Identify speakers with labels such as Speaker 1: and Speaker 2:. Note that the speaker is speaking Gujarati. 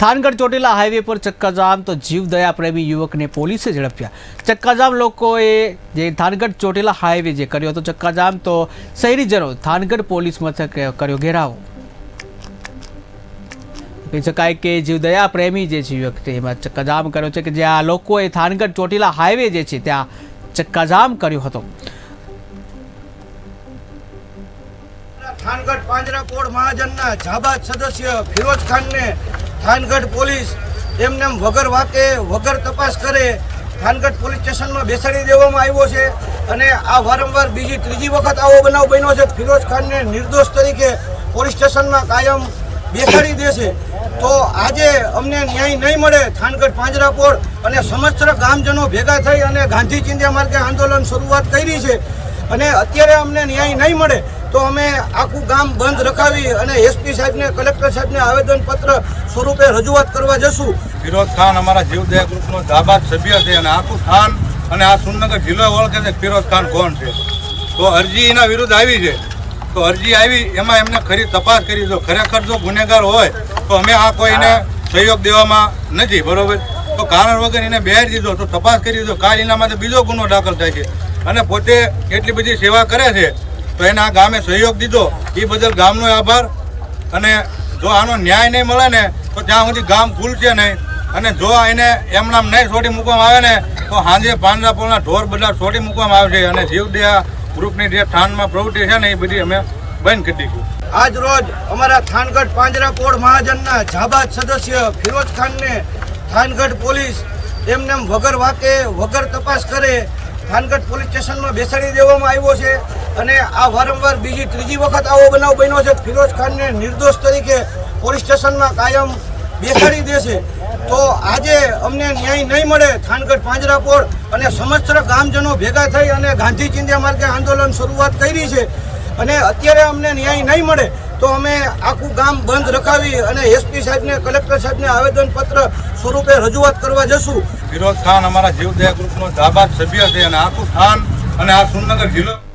Speaker 1: થાનગઢ ચોટીલા હાઈવે પર ચક્કાજામ તો જીવદયા પ્રેમી યુવકને પોલીસે ઝડપ્યા. ચક્કાજામ લોકોએ જે થાનગઢ ચોટીલા હાઈવે જે કર્યો હતો, ચક્કાજામ તો શહેરીજનો થાનગઢ પોલીસ મથકે કર્યો ઘેરાવો. કહી શકાય કે જીવદયા પ્રેમી જે છે યુવક છે એમાં ચક્કાજામ કર્યો છે કે જ્યાં લોકોએ થાનગઢ ચોટીલા હાઈવે જે છે, ત્યાં ચક્કાજામ કર્યો હતો.
Speaker 2: થાનગઢ પાંજરાપોળ મહાજનના જાબાદ સદસ્ય ફિરોજ ખાનને થાનગઢ પોલીસ એમને એમ વગર વાંકે, વગર તપાસ કરે, થાનગઢ પોલીસ સ્ટેશનમાં બેસાડી દેવામાં આવ્યો છે અને આ વારંવાર બીજી ત્રીજી વખત આવો બનાવ બન્યો છે. ફિરોજ ખાનને નિર્દોષ તરીકે પોલીસ સ્ટેશનમાં કાયમ બેસાડી દેશે તો આજે અમને ન્યાય નહીં મળે થાનગઢ પાંજરાપોળ અને સમસ્ત ગામજનો ભેગા થઈ અને ગાંધી ચિંધ્યા માર્ગે આંદોલન શરૂઆત કરી છે. અને અત્યારે અમને ન્યાય નહીં મળે તો અમે આખું ગામ બંધ રખાવી અને એસપી સાહેબને, કલેક્ટર સાહેબને આવેદનપત્ર સ્વરૂપે રજૂઆત કરવા જશું.
Speaker 3: ફિરોજ ખાન અમારા જીવદયા ગ્રુપનો જાબાદ સભ્ય છે અને આખું ખાન અને આ સુરનગર જિલ્લો ઓળખે છે ફિરોજ ખાન કોણ છે. તો અરજી એના વિરુદ્ધ આવી છે. તો અરજી આવી, એમાં એમને ખરી તપાસ કરી, જો ખરેખર જો ગુનેગાર હોય, તો અમે આ કોઈને સહયોગ દેવામાં નથી, બરોબર? તો કારણ વગર એને બહાર દીધો, તો તપાસ કરી દીધો. કાલ એના માટે બીજો ગુનો દાખલ થાય છે. અને પોતે એટલી બધી સેવા કરે છે તો એને ગામે સહયોગ દીધો. એ બદલ ગામનો આભાર. અને જો આનો ન્યાય નહીં મળે ને, તો ત્યાં સુધી ગામ ખુલશે નહીં. અને જો એને એમનામ નહીં છોડી મૂકવામાં આવે ને, તો સાંજે પાંજરાપોળના ઢોર બધા છોડી મૂકવામાં આવશે. અને જીવદયા ગ્રુપની જે સ્થાનમાં પ્રવૃત્તિ છે ને, એ બધી અમે બંધ કરી દીધી.
Speaker 2: આજ રોજ અમારા થાનગઢ પાંજરાપોળ મહાજનના જાબાદ સદસ્ય ફિરોજ ખાનને થાનગઢ પોલીસ એમને વગર વાકે, વગર તપાસ કરે થાનગઢ પોલીસ સ્ટેશનમાં બેસાડી દેવામાં આવ્યો છે અને આ વારંવાર બીજી ત્રીજી વખત આવો બનાવ બન્યો છે. ફિરોજ ખાનને નિર્દોષ તરીકે પોલીસ સ્ટેશનમાં કાયમ બેસાડી દેશે તો આજે અમને ન્યાય નહીં મળે થાનગઢ પાંજરાપોળ અને સમસ્ત ગામજનો ભેગા થઈ અને ગાંધી ચિંધ્યા માર્ગે આંદોલન શરૂઆત કરી છે. અને અત્યારે અમને ન્યાય નહીં મળે તો અમે આખું ગામ બંધ રખાવી અને એસપી સાહેબને, કલેક્ટર સાહેબને આવેદનપત્ર સ્વરૂપે રજૂઆત કરવા જશું.
Speaker 3: વિરોધ ખાન અમારા જીવદયા ગ્રુપનો જાબાદ સભ્ય છે અને આખું ખાન અને આ સુરનગર જિલ્લો